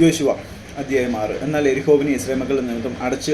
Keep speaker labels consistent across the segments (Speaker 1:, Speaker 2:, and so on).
Speaker 1: യോശുവ അധ്യായം ആറ്. എന്നാൽ എരിഹോവിനെ ഇസ്രേമകളിൽ നിന്നും അടച്ച്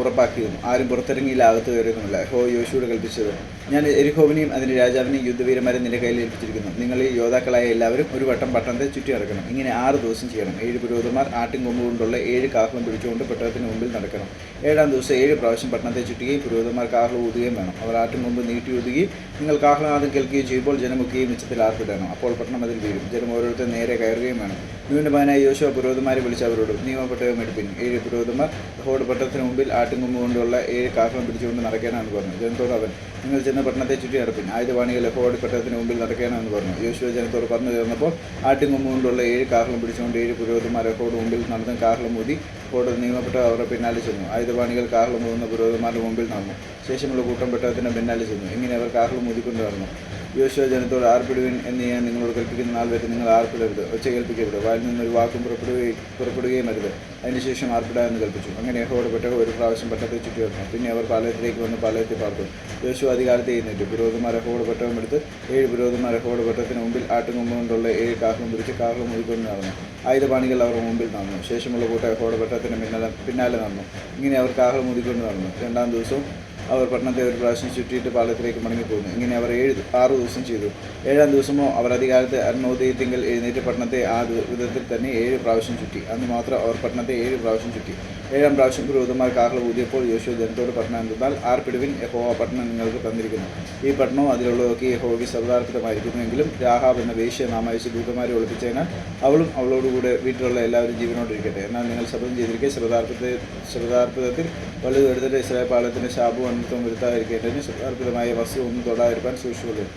Speaker 1: ഉറപ്പാക്കിയിരുന്നു ആരും പുറത്തിറങ്ങിയില്ല അകത്ത് കയറിയൊന്നുമില്ല. ഹോ യോശുവോട് കൽപ്പിച്ചത്. ഞാൻ എരിഹോവിനെയും അതിന്റെ രാജാവിനെയും യുദ്ധവീരന്മാരെ നിന്റെ കയ്യിൽ ഏൽപ്പിച്ചിരിക്കുന്നു. നിങ്ങൾ ഈ യോദ്ധാക്കളായ എല്ലാവരും ഒരു വട്ടം പട്ടണത്തെ ചുറ്റി നടക്കണം. ഇങ്ങനെ ആറ് ദിവസം ചെയ്യണം. ഏഴ് പുരോഹിതന്മാർ ആട്ടിൻ കൊമ്പ് കൊണ്ടുള്ള ഏഴ് കാഹളം പിടിച്ചുകൊണ്ട് പട്ടണത്തിന് മുമ്പിൽ നടക്കണം. ഏഴാം ദിവസം ഏഴ് പ്രാവശ്യം പട്ടണത്തെ ചുറ്റുകയും പുരോഹിതന്മാർ കാഹളം ഊതുകയും വേണം. അവർ ആട്ടിൻ കൊമ്പ് നീട്ടി ഊതുകയും നിങ്ങൾ കാഹളനാദം കേൾക്കുകയും ചെയ്യുമ്പോൾ ജനമൊക്കെയും മിച്ചത്തിൽ ആർത്തിടണം അപ്പോൾ പട്ടണം അതിൽ വീഴും. ജനം ഓരോരുത്തർ നേരെ കയറുകയും വേണം. ന്യൂനപാനായി യോശുവ പുരോഹിതന്മാരെ വിളിച്ച് അവരോടും നിയമപ്പെട്ടവം എടുപ്പിൻ ഏഴ് പുരോഹിതന്മാർ ഹോഡ് പട്ടണത്തിന് മുമ്പിൽ ആട്ടിൻകൊമ്പ് കൊണ്ടുള്ള ഏഴ് കാഹളം പിടിച്ചുകൊണ്ട് നടക്കേണമെന്ന് പറഞ്ഞു. ജനത്തോട് അവൻ നിങ്ങൾ ചെന്ന പട്ടണത്തെ ചുറ്റി നടപ്പിൻ. ആയുധവാണികൾ ഹോഡ് പട്ടണത്തിന് മുമ്പിൽ നടക്കാനാണെന്ന് പറഞ്ഞു. യോശുവ ജനത്തോട് പറഞ്ഞു തീർന്നപ്പോൾ ആട്ടിൻകൊമ്പ് കൊണ്ടുള്ള ഏഴ് കാഹളം പിടിച്ചുകൊണ്ട് ഏഴ് പുരോഹിതന്മാർ എഫോഡ് മുമ്പിൽ നടന്ന് കാഹളം ഊതി എഫോഡ് നിയമപ്പെട്ട അവരുടെ പിന്നാലെ ചെന്നു. ആയുധവാണികൾ കാഹളം ഊതുന്ന പുരോഹിതന്മാരുടെ മുമ്പിൽ നടന്നു. ശേഷമുള്ള കൂട്ടം പെട്ടകത്തിന് പിന്നാലെ ചെന്നു. ഇങ്ങനെ അവർ കാഹളം ഊതിക്കൊണ്ട് നടന്നു? യോശുവ ജനത്തോട് ആർപ്പിടുവിൻ എന്ന് ഞാൻ നിങ്ങളോട് കൽപ്പിക്കുന്ന നാൾ വരെ നിങ്ങൾ ആർപ്പിടരുത്. ഒച്ച കേൾപ്പിക്കരുത്. വായിൽ നിന്നൊരു വാക്കും പുറപ്പെടുകയും പുറപ്പെടുകയും അരുത്. അതിനുശേഷം ആർപ്പിടാ എന്ന് കൽപ്പിച്ചു. അങ്ങനെ യഹോട് പെട്ടകം ഒരു പ്രാവശ്യം പട്ടത്തെ ചുറ്റി വന്നു. പിന്നെ അവർ പാലയത്തിലേക്ക് വന്ന് പാലയത്തിൽ പാർത്തു. യോശുവ അധികാരത്തെ എഴുന്നേറ്റ്. പുരോഹിതന്മാർ യഹോയുടെ പെട്ടകം എടുത്ത് ഏഴ് പുരോഹിതന്മാർ യഹോയുടെ പെട്ടത്തിന് മുമ്പിൽ ആട്ടുകൊമ്പ് കൊണ്ടുള്ള ഏഴ് കാഹളം പിടിച്ച് കാഹളം മുതിക്കൊണ്ട് നടന്നു. ആയുധപാണികൾ അവർ മുമ്പിൽ നടന്നു. ശേഷമുള്ള കൂട്ടം യഹോയുടെ പെട്ടത്തിന് പിന്നാലെ പിന്നാലെ നടന്നു. ഇങ്ങനെ അവർ കാഹളം ഒതുക്കൊണ്ട് നടന്നു. രണ്ടാം ദിവസവും അവർ പട്ടണത്തെ ഒരു പ്രാവശ്യം ചുറ്റിയിട്ട് പാളയത്തിലേക്ക് മടങ്ങിപ്പോകുന്നു ഇങ്ങനെ അവർ ഏഴ് ആറ് ദിവസം ചെയ്തു. ഏഴാം ദിവസമോ അവർ അധികാരത്തെ അരുണോദയത്തിങ്കൽ എഴുന്നേറ്റ് പട്ടണത്തെ ആ വിധത്തിൽ തന്നെ ഏഴ് പ്രാവശ്യം ചുറ്റി. അന്ന് മാത്രം അവർ പട്ടണത്തെ ഏഴ് പ്രാവശ്യം ചുറ്റി. ഏഴാം പ്രാവശ്യം പുരോഹിതന്മാർ കാഹളം ഊതിയപ്പോൾ യോശുവ ജനത്തോട് പട്ടണം എന്തെന്നാൽ ആർപ്പിടുവിൻ യഹോവ പട്ടണം നിങ്ങൾക്ക് തന്നിരിക്കുന്നു. ഈ പട്ടണവും അതിലുള്ളതൊക്കെ യഹോവയ്ക്ക് സർവാർത്ഥമായിരിക്കുന്നുവെങ്കിലും രാഹാബ് എന്ന വേശ്യ നാമയച്ച് ദൂതന്മാരെ ഒളിപ്പിച്ചതിനാൽ അവളും അവളോടുകൂടെ വീട്ടിലുള്ള എല്ലാവരും ജീവനോടിരിക്കട്ടെ. എന്നാൽ നിങ്ങൾ ശബ്ദം ചെയ്തിരിക്കെ ശ്രദ്ധാർത്ഥത്തെ ശ്രദ്ധാർത്ഥത്തിൽ വലുത് എടുത്തിട്ട് ഇസ്രായേൽ പാളയത്തിന്റെ ശാപവും അനർത്ഥവും വരുത്താതിരിക്കേണ്ടതിന് ശ്രദ്ധാർപ്പിതമായ വസ്തു ഒന്നും തൊടാതിരിക്കാൻ സൂക്ഷിച്ചുകൊള്ളും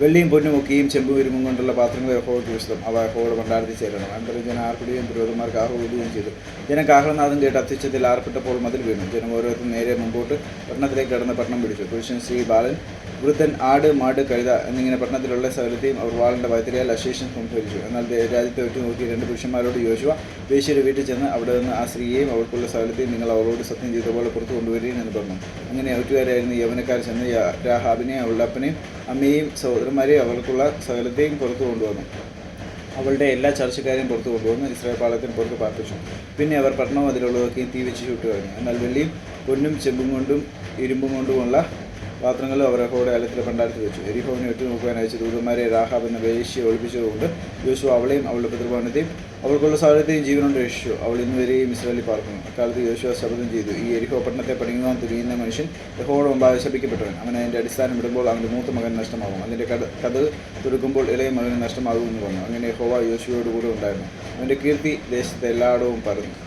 Speaker 1: വെള്ളിയും പൊന്നും ഒക്കെയും ചെമ്പ് ഇരുമ്പും കൊണ്ടുള്ള പാത്രങ്ങൾ യഹോവയ്ക്ക് വിശദം അവ യഹോയുടെ ഭണ്ഡാരത്തിൽ ചേരണം. അനന്തരം ജനം ആർപ്പിടുകയും പുരോഹിതന്മാർക്ക് ആഹ്ലാദിക്കുകയും ചെയ്തു. ജനം കാഹളനാഥം കേട്ട് അത്യുച്ചത്തിൽ ആർപ്പിട്ടപ്പോൾ മതിൽ വീണു. ജനം ഓരോരുത്തരും നേരെ മുമ്പോട്ട് പട്ടണത്തിലേക്ക് കടന്ന് പട്ടണം പിടിച്ചു. പുരുഷൻ ശ്രീ ബാലൻ വൃദ്ധൻ ആട് മാട് കഴുത എന്നിങ്ങനെ പട്ടണത്തിലുള്ള സകലത്തെയും അവർ വാളിന്റെ വൈത്തിരിയാൽ അശേഷം സംഭരിച്ചു എന്നാൽ രാജ്യത്തെ ഒറ്റ നോക്കി രണ്ട് പുരുഷന്മാരോട് യോശുവ വേശ്യയുടെ വീട്ടിൽ ചെന്ന് അവിടെ നിന്ന് ആ സ്ത്രീയെയും അവർക്കുള്ള സകലത്തെയും നിങ്ങൾ അവളോട് സത്യം ചെയ്ത പോലെ പുറത്തു കൊണ്ടുവരികയും എന്ന് പറഞ്ഞു. അങ്ങനെ ഒറ്റുകാരായിരുന്നു യവനക്കാർ ചെന്ന് രാഹാബിനെ അവളുടെ അപ്പനെയും അമ്മയെയും സഹോദരന്മാരെയും അവൾക്കുള്ള സകലത്തെയും പുറത്തു കൊണ്ടുവന്നു. അവളുടെ എല്ലാ ചർച്ചക്കാരെയും പുറത്തു കൊണ്ടുവന്ന്. ഇസ്രായേൽ പാളയത്തിന് പുറത്ത് പാർപ്പിച്ചു. പിന്നെ അവർ പട്ടണവും അതിലുള്ളതൊക്കെയും തീ വെച്ച് ചുട്ടു കഴിഞ്ഞു എന്നാൽ വെള്ളിയും പൊന്നും ചെമ്പും കൊണ്ടും ഇരുമ്പും കൊണ്ടുമുള്ള പാത്രങ്ങളും അവർ അലത്തിലെ ഭണ്ഡാരത്തിൽ വെച്ചു. എരിഹോവിനെ ഒറ്റ നോക്കുവാൻ അയച്ച ദൂതന്മാരെ രാഹാബ് എന്ന വേശ്യയെ ഒളിപ്പിച്ചതുകൊണ്ട് യോശു അവളെയും അവളുടെ പിതൃഭവനത്തെയും അവൾക്കുള്ള സാഹചര്യത്തെയും ജീവനോട് രക്ഷിച്ചു. അവൾ ഇന്ന് വരെയും ഇസ്രായേലിൽ പാർക്കുന്നു. അക്കാലത്ത് യോശുവ ശബ്ദം ചെയ്തു. ഈ എരിഹോ പട്ടണത്തെ പണിയുവാൻ തുനിയുന്ന മനുഷ്യൻ യഹോയുടെ മുമ്പാകെ ശപിക്കപ്പെട്ടവൻ. അവൻ അതിന്റെ അടിസ്ഥാനം ഇടുമ്പോൾ അവന്റെ മൂത്ത മകൻ നഷ്ടമാകും. അതിന്റെ കഥ കഥ തുടുക്കുമ്പോൾ ഇളയ മകന് നഷ്ടമാകുമെന്ന് പറഞ്ഞു. അങ്ങനെ യഹോവ യോശുവയോട് കൂടെ ഉണ്ടായിരുന്നു. അവന്റെ കീർത്തി ദേശത്തെ എല്ലായിടവും പരന്നു.